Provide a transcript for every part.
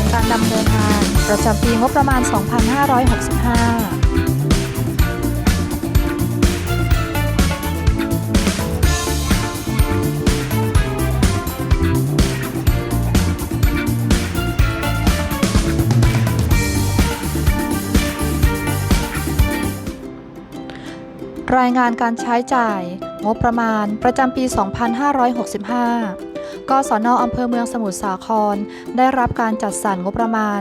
ลการดำเนินงาน ประจำปีงบประมาณ 2565รายงานการใช้จ่าย งบประมาณประจำปี 2565 กศนออำเภอเมืองสมุทรสาคร ได้รับการจัดสรรงบประมาณ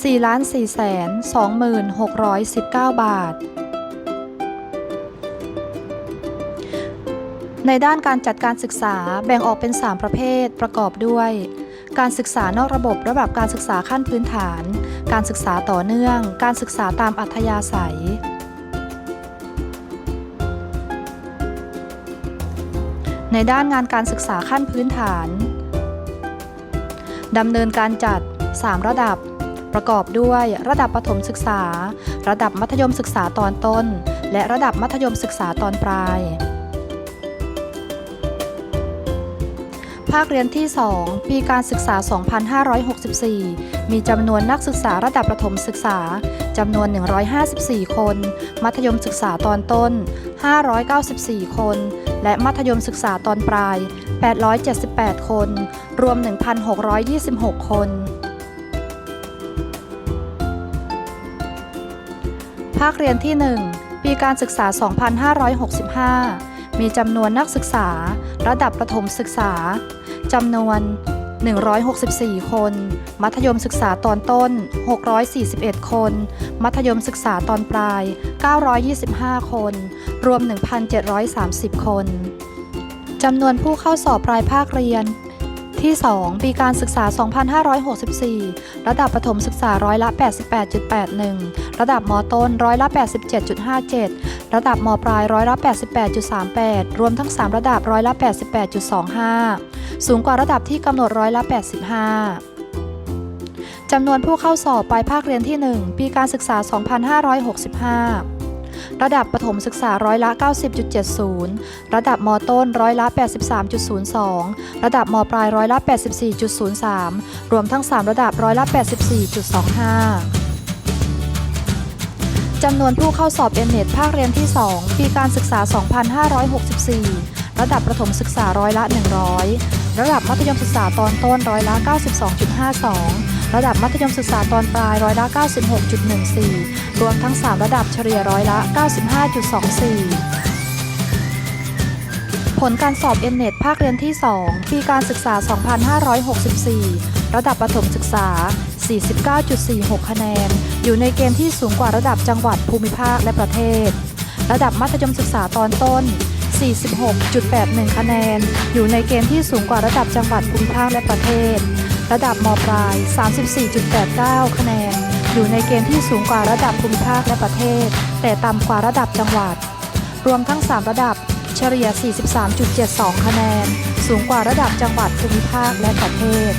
4,426,619 บาทในด้านการจัดการศึกษาแบ่งออกเป็น 3 ประเภทประกอบด้วย การศึกษานอกระบบระดับการศึกษาขั้นพื้นฐาน การศึกษาต่อเนื่อง การศึกษาตามอัธยาศัย ในด้านงานการศึกษาขั้นพื้นฐานดำเนินการจัด 3 ระดับ ประกอบด้วยระดับประถมศึกษา ระดับมัธยมศึกษาตอนต้น และระดับมัธยมศึกษาตอนปลาย ภาคเรียนที่ 2 ปีการศึกษา 2564 มีจำนวนนักศึกษาระดับประถมศึกษาจำนวน 154 คน มัธยมศึกษาตอนต้น 594 คน และมัธยมศึกษาตอนปลาย 878 คน รวม 1,626 คน ภาคเรียนที่ 1 ปีการศึกษา 2565 มีจำนวนนักศึกษา ระดับประถมศึกษา จำนวน 164 คน มัธยมศึกษาตอนต้น 641 คน มัธยมศึกษาตอนปลาย 925 คน รวม 1,730 คน จำนวนผู้เข้าสอบปลายภาคเรียนที่ 2 ปีการศึกษา 2564 ระดับประถมศึกษาร้อยละ 88.81 ระดับมต้นร้อยละ 87.57 ระดับมปลายร้อยละ 88.38 รวมทั้ง 3 ระดับร้อยละ 88.25 สูงกว่าระดับที่กำหนดร้อยละ 85จำนวนผู้เข้าสอบปลายภาคเรียนที่ 1 ปีการศึกษา 2565 ระดับประถมศึกษาร้อยละ 90.70 ระดับมต้นร้อยละ 83.02 ระดับมปลายร้อยละ 84.03 รวมทั้ง 3 ระดับร้อยละ 84.25จำนวนผู้เข้าสอบเอเน็ตภาคเรียนที่ 2 ปีการศึกษา 2564 ระดับประถมศึกษาร้อยละ 100 ระดับมัธยมศึกษาตอนต้นร้อยละ 92.52 ระดับมัธยมศึกษาตอนปลายร้อยละ 96.14 รวมทั้ง 3 ระดับเฉลี่ยร้อยละ 95.24ผลการสอบ m n e t ภาคเรียนที่ 2 ปีการศึกษา 2564 ระดับประถมศึกษา 49.46 คะแนน อยู่ในเกณฑ์ที่สูงกว่าระดับจังหวัดภูมิภาคและประเทศ ระดับมัธยมศึกษาตอนต้น 46.81 คะแนน อยู่ในเกณฑ์ที่สูงกว่าระดับจังหวัดภูมิภาคและประเทศ ระดับมปลาย 34.89 คะแนน อยู่ในเกณฑ์ที่สูงกว่าระดับภูมิภาคและประเทศ แต่ต่ำกว่าระดับจังหวัด รวมทั้ง 3 ระดับ เฉลี่ย 43.72 คะแนน สูงกว่าระดับจังหวัดภูมิภาคและประเทศ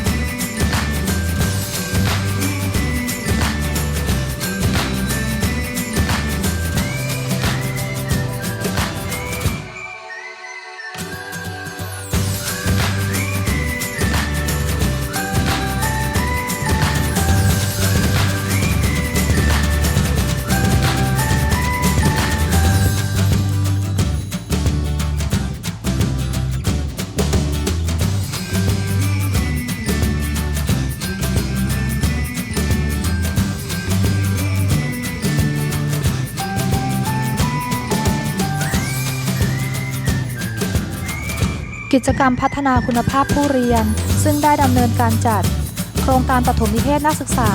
จกรรมพัฒนาคุณภาพผู้เรียน ซึ่งได้ดำเนินการจัด โครงการปฐมนิเทศนักศึกษา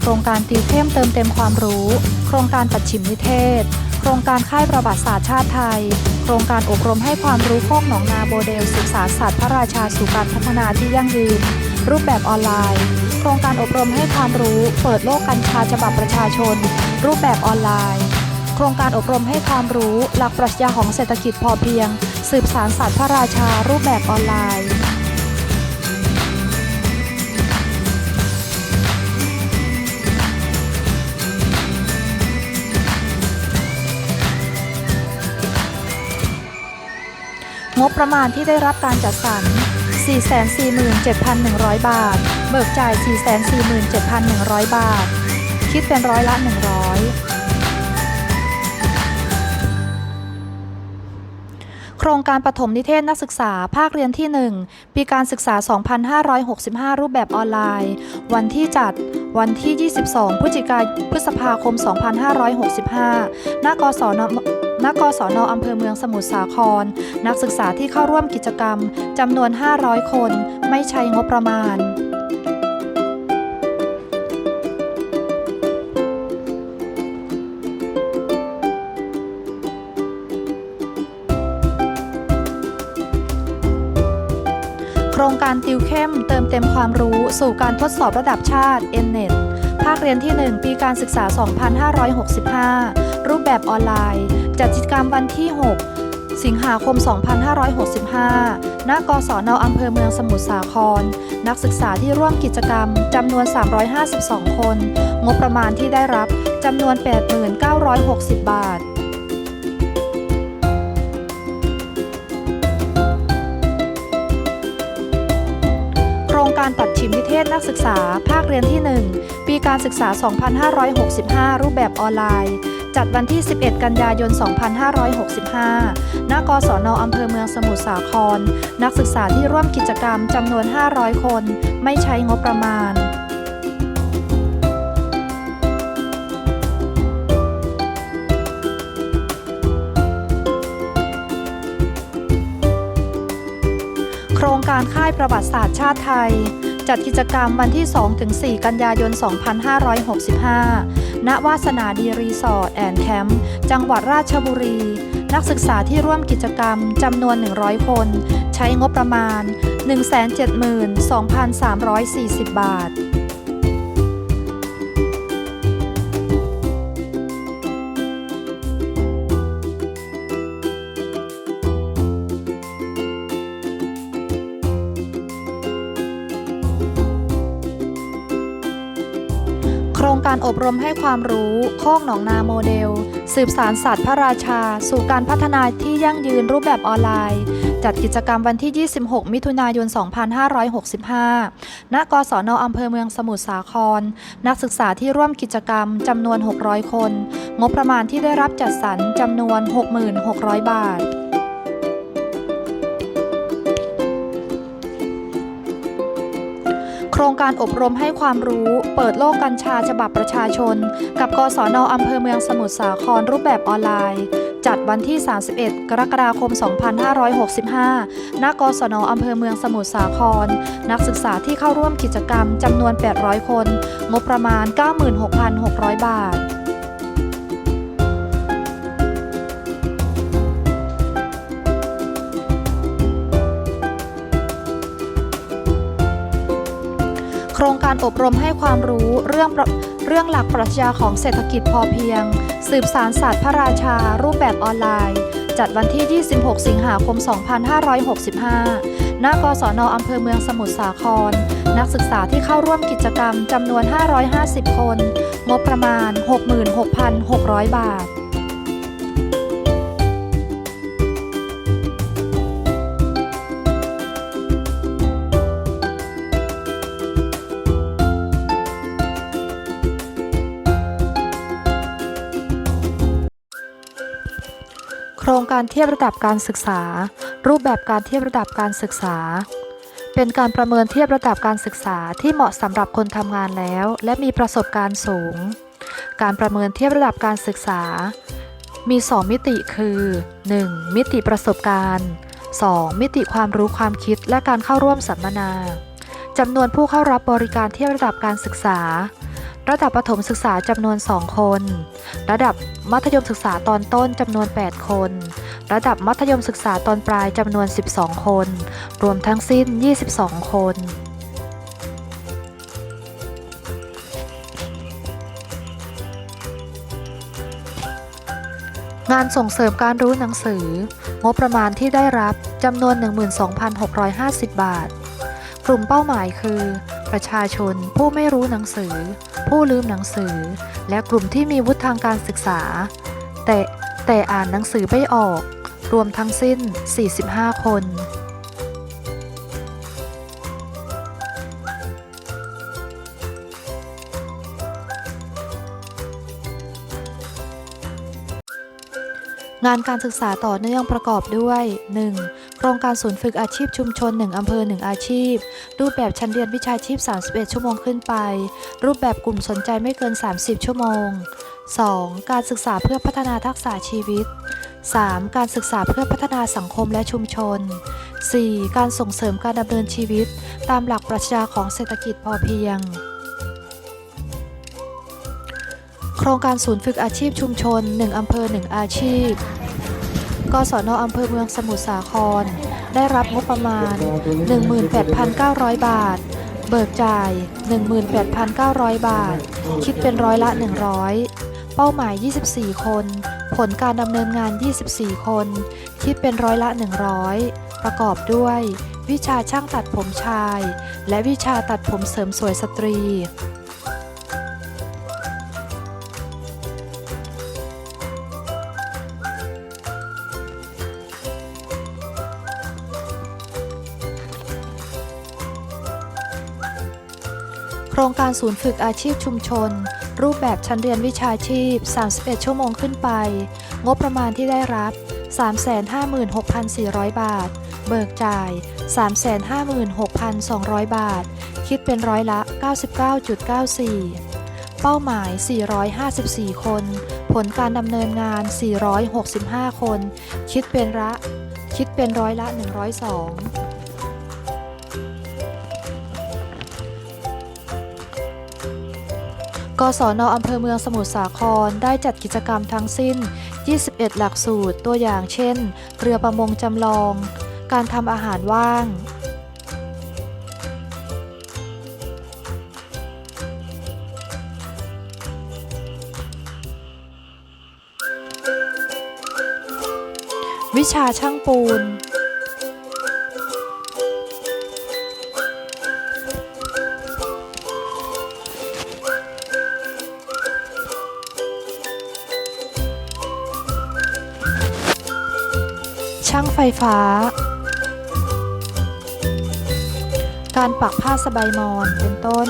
โครงการติวเข้มเติมเต็มความรู้ โครงการปัดฉิมนิเทศ โครงการค่ายประวัติศาสตร์ชาติไทย โครงการอบรมให้ความรู้โคกหนองนาโมเดลศึกษาศาสตร์พระราชาสู่การพัฒนาที่ยั่งยืน รูปแบบออนไลน์ โครงการอบรมให้ความรู้ เปิดโลกกัญชาฉบับประชาชน รูปแบบออนไลน์ โครงการอบรมให้ความรู้ หลักปรัชญาของเศรษฐกิจพอเพียง สืบสารศาสตร์พระราชารูปแบบออนไลน์งบประมาณที่ได้รับการจัดสรร 447,100 บาท เบิกจ่าย 447,100 บาท คิดเป็นร้อยละ 100 ครงการปฐมนิเทศนักศึกษาภาคเรียนที่ 1 ปีการศึกษา 2565 รูปแบบออนไลน์ วันที่จัด วันที่ 22 พฤศจิกายนพฤษภาคม 2565ณกศนณกศนอำเภอเมืองสมุทรสาคร นักศึกษาที่เข้าร่วมกิจกรรมจำนวน 500 คน ไม่ใช้งบประมาณ รงการติวเข้มเติมเต็มความรู้สู่การทดสอบระดับชาติ NNET ภาคเรียนที่ 1 ปีการศึกษา 2565 รูปแบบออนไลน์ จัดกิจกรรมวันที่ 6 สิงหาคม 2565 ณ กศนอำเภอเมืองสมุทรสาคร นักศึกษาที่ร่วมกิจกรรมจำนวน 352 คน งบประมาณที่ได้รับจำนวน 8960 บาท ศึกษา ภาคเรียนที่ 1 ปีการศึกษา 2565 รูปแบบออนไลน์ จัดวันที่ 11 กันยายน 2565 ณ กศนอำเภอเมืองสมุทรสาคร นักศึกษาที่ร่วมกิจกรรมจำนวน 500 คน ไม่ใช้งบประมาณโครงการค่ายประวัติศาสตร์ชาติไทย จัดกิจกรรมวันที่ 2-4 กันยายน 2565 ณ วาสนาดีรีสอร์ทแอนด์แคมป์จังหวัดราชบุรี นักศึกษาที่ร่วมกิจกรรมจำนวน 100 คน ใช้งบประมาณ 172,340 บาท การอบรมให้ความรู้โคกหนองนาโมเดล สืบสารศาสตร์พระราชา สู่การพัฒนาที่ยั่งยืนรูปแบบออนไลน์ จัดกิจกรรมวันที่ 26 มิถุนายน 2565 ณ กศนอำเภอเมืองสมุทรสาคร นักศึกษาที่ร่วมกิจกรรมจำนวน 600 คน งบประมาณที่ได้รับจัดสรรจำนวน 6,600บาท โครงการอบรมให้ความรู้ เปิดโลกกัญชาฉบับประชาชน กับกศนอำเภอเมืองสมุทรสาครรูปแบบออนไลน์ จัดวันที่ 31 กรกฎาคม 2565 ณ กศนอำเภอเมืองสมุทรสาคร นักศึกษาที่เข้าร่วมกิจกรรมจำนวน 800 คน งบประมาณ 96,600 บาท รงการอบรมให้ความรู้เรื่องประเรื่องหลักปรัชญาของเศรษฐกิจพอเพียง สืบสารศาสตร์พระราชา รูปแบบออนไลน์ จัดวันที่ 26 สิงหาคม 2565ณกศนอำเภอเมืองสมุทรสาคร นักศึกษาที่เข้าร่วมกิจกรรมจำนวน 550 คน งบประมาณ 66,600 บาท ครงการเทียบระดับการศึกษา รูปแบบการเทียบระดับการศึกษา เป็นการประเมินเทียบระดับการศึกษาที่เหมาะสำหรับคนทำงานแล้ว และมีประสบการณ์สูง การประเมินเทียบระดับการศึกษา มี 2 มิติคือ 1. มิติประสบการณ์ 2. มิติความรู้ความคิดและการเข้าร่วมสัมมนาจำนวนผู้เข้ารับบริการเทียบระดับการศึกษา ระดับประถมศึกษาจำนวน 2 คน ระดับมัธยมศึกษาตอนต้นจำนวน 8 คน ระดับมัธยมศึกษาตอนปลายจำนวน 12 คน รวมทั้งสิ้น 22 คนงานส่งเสริมการรู้หนังสือ งบประมาณที่ได้รับจำนวน 12,650 บาท กลุ่มเป้าหมายคือ ประชาชนผู้ไม่รู้หนังสือ ผู้ลืมหนังสือ และกลุ่มที่มีวุฒิทางการศึกษา แต่แต่อ่านหนังสือไม่ออก รวมทั้งสิ้น 45 คน งานการศึกษาต่อเนื่องประกอบด้วย 1. โครงการศูนย์ฝึกอาชีพชุมชน 1 อำเภอ 1 อาชีพ รูปแบบชั้นเรียนวิชาชีพ 31 ชั่วโมงขึ้นไป รูปแบบกลุ่มสนใจไม่เกิน 30 ชั่วโมง 2. การศึกษาเพื่อพัฒนาทักษะชีวิต 3. การศึกษาเพื่อพัฒนาสังคมและชุมชน 4. การส่งเสริมการดำเนินชีวิต ตามหลักปรัชญาของเศรษฐกิจพอเพียง โครงการศูนย์ฝึกอาชีพชุมชน 1 อำเภอ 1 อาชีพ กศนอำเภอเมืองสมุทรสาคร ได้รับงบประมาณ 18,900 บาท เบิกจ่าย 18,900 บาท คิดเป็นร้อยละ 100 เป้าหมาย 24 คน ผลการดำเนินงาน 24 คน คิดเป็นร้อยละ 100 ประกอบด้วย วิชาช่างตัดผมชาย และวิชาตัดผมเสริมสวยสตรี โครงการศูนย์ฝึกอาชีพชุมชน รูปแบบชั้นเรียนวิชาชีพ 31 ชั่วโมงขึ้นไป งบประมาณที่ได้รับ 356,400 บาท เบิกจ่าย 356,200 บาท คิดเป็นร้อยละ 99.94 เป้าหมาย 454 คน ผลการดำเนินงาน 465 คน คิดเป็นละคิดเป็นร้อยละ 102 กศนอำเภอเมืองสมุทรสาครได้จัดกิจกรรมทั้งสิ้น 21 หลักสูตรตัวอย่างเช่น เรือประมงจำลอง การทำอาหารว่าง วิชาช่างปูน ช่างไฟฟ้า การปักผ้าสบายมอนเป็นต้น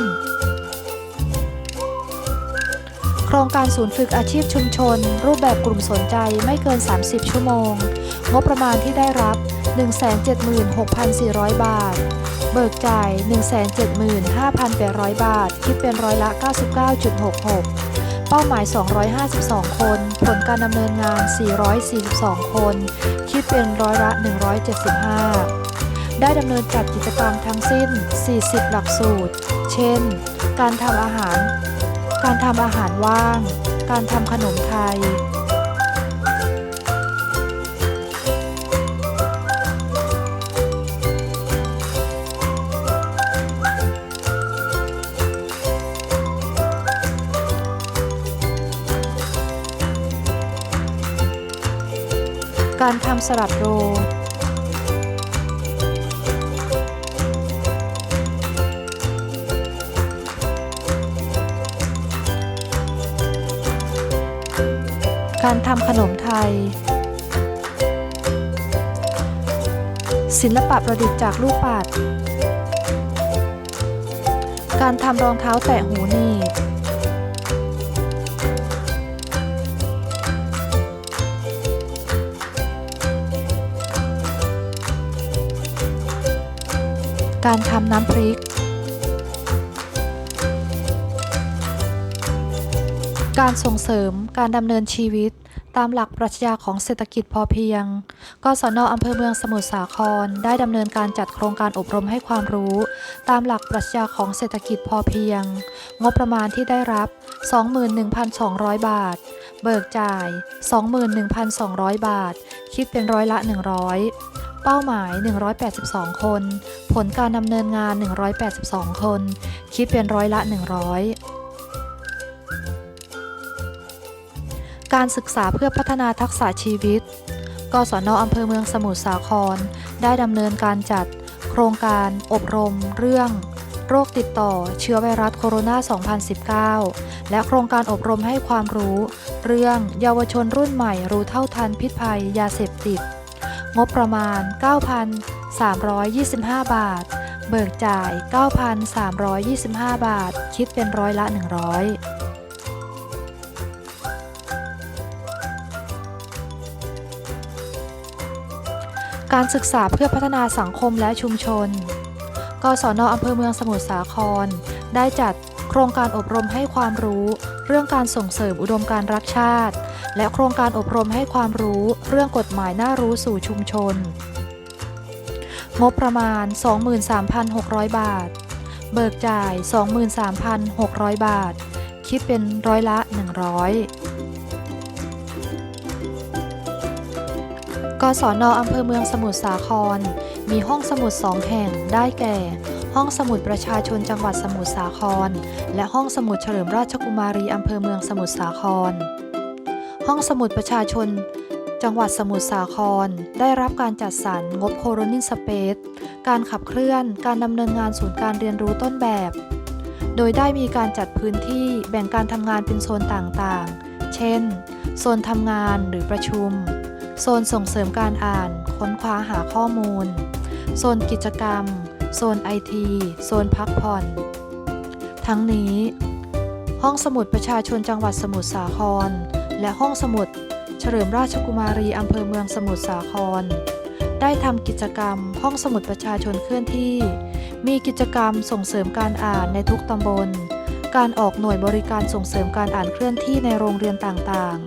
โครงการศูนย์ฝึกอาชีพชุมชน รูปแบบกลุ่มสนใจไม่เกิน 30 ชั่วโมง งบประมาณที่ได้รับ 176,400 บาท เบิกจ่าย 175,800 บาท คิดเป็นร้อยละ 99.66 เป้าหมาย 252 คน ผลการดำเนินงาน 442 คน คิดเป็นร้อยละ 175 ได้ดำเนินจัดกิจกรรมทั้งสิ้น 40 หลักสูตร เช่น การทำอาหาร การทำอาหารว่าง การทำขนมไทย การทำสลัดโรลการทำขนมไทย ศิลปะประดิษฐ์จากลูกปัด การทำรองเท้าแตะหูหนีบ การทำน้ำพริก การส่งเสริมการดำเนินชีวิตตามหลักปรัชญาของเศรษฐกิจพอเพียง กศนอำเภอเมืองสมุทรสาคร ได้ดำเนินการจัดโครงการอบรมให้ความรู้ ตามหลักปรัชญาของเศรษฐกิจพอเพียง งบประมาณที่ได้รับ 21,200 บาท เบิกจ่าย 21,200 บาท คิดเป็นร้อยละ 100 เป้าหมาย 182 คน ผลการดำเนินงาน 182 คน คิดเป็นร้อยละ 100 การศึกษาเพื่อพัฒนาทักษะชีวิต กศนอำเภอเมืองสมุทรสาคร ได้ดำเนินการจัด โครงการอบรม เรื่อง โรคติดต่อ เชื้อไวรัสโคโรนา 2019 และโครงการอบรมให้ความรู้ เรื่องเยาวชนรุ่นใหม่รู้เท่าทันพิษภัยยาเสพติด งบประมาณ 9,325 บาท เบิกจ่าย 9,325 บาท คิดเป็นร้อยละ 100การศึกษาเพื่อพัฒนาสังคมและชุมชน กศนอำเภอเมืองสมุทรสาคร ได้จัดโครงการอบรมให้ความรู้ เรื่องการส่งเสริมอุดมการรักชาติ และโครงการอบรมให้ความรู้เรื่องกฎหมายน่ารู้สู่ชุมชน งบประมาณ 23,600 บาท เบิกจ่าย 23,600 บาท คิดเป็นร้อยละ 100 กศนอำเภอเมืองสมุทรสาคร มีห้องสมุดสองแห่งได้แก่ห้องสมุดประชาชนจังหวัดสมุทรสาคร และห้องสมุดเฉลิมราชกุมารีอำเภอเมืองสมุทรสาคร ห้องสมุดประชาชน จังหวัดสมุทรสาคร ได้รับการจัดสรรงบโคโรนินสเปซการขับเคลื่อน การดำเนินงานศูนย์การเรียนรู้ต้นแบบ โดยได้มีการจัดพื้นที่แบ่งการทำงานเป็นโซนต่างๆ เช่น โซนทำงานหรือประชุม โซนส่งเสริมการอ่าน ค้นคว้าหาข้อมูล โซนกิจกรรม โซนไอที โซนพักผ่อน ทั้งนี้ ห้องสมุดประชาชนจังหวัดสมุทรสาคร และห้องสมุด เฉลิมราชกุมารีอำเภอเมืองสมุทรสาคร ได้ทำกิจกรรมห้องสมุดประชาชนเคลื่อนที่ มีกิจกรรมส่งเสริมการอ่านในทุกตำบล การออกหน่วยบริการส่งเสริมการอ่านเคลื่อนที่ในโรงเรียนต่าง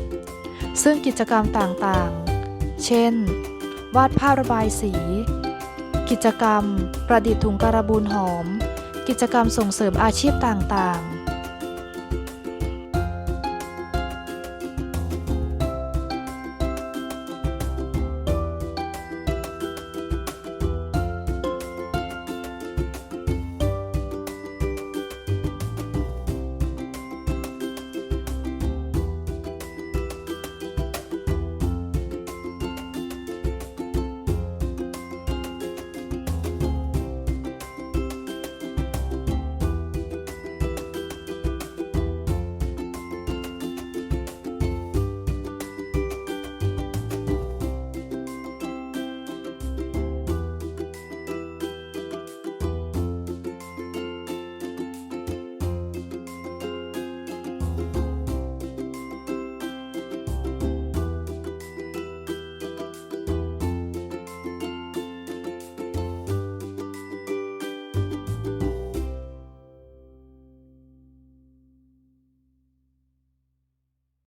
ๆ ซึ่งกิจกรรมต่างๆ เช่น วาดภาพระบายสี กิจกรรม ประดิษฐ์ถุงการบูนหอม กิจกรรมส่งเสริมอาชีพต่างๆ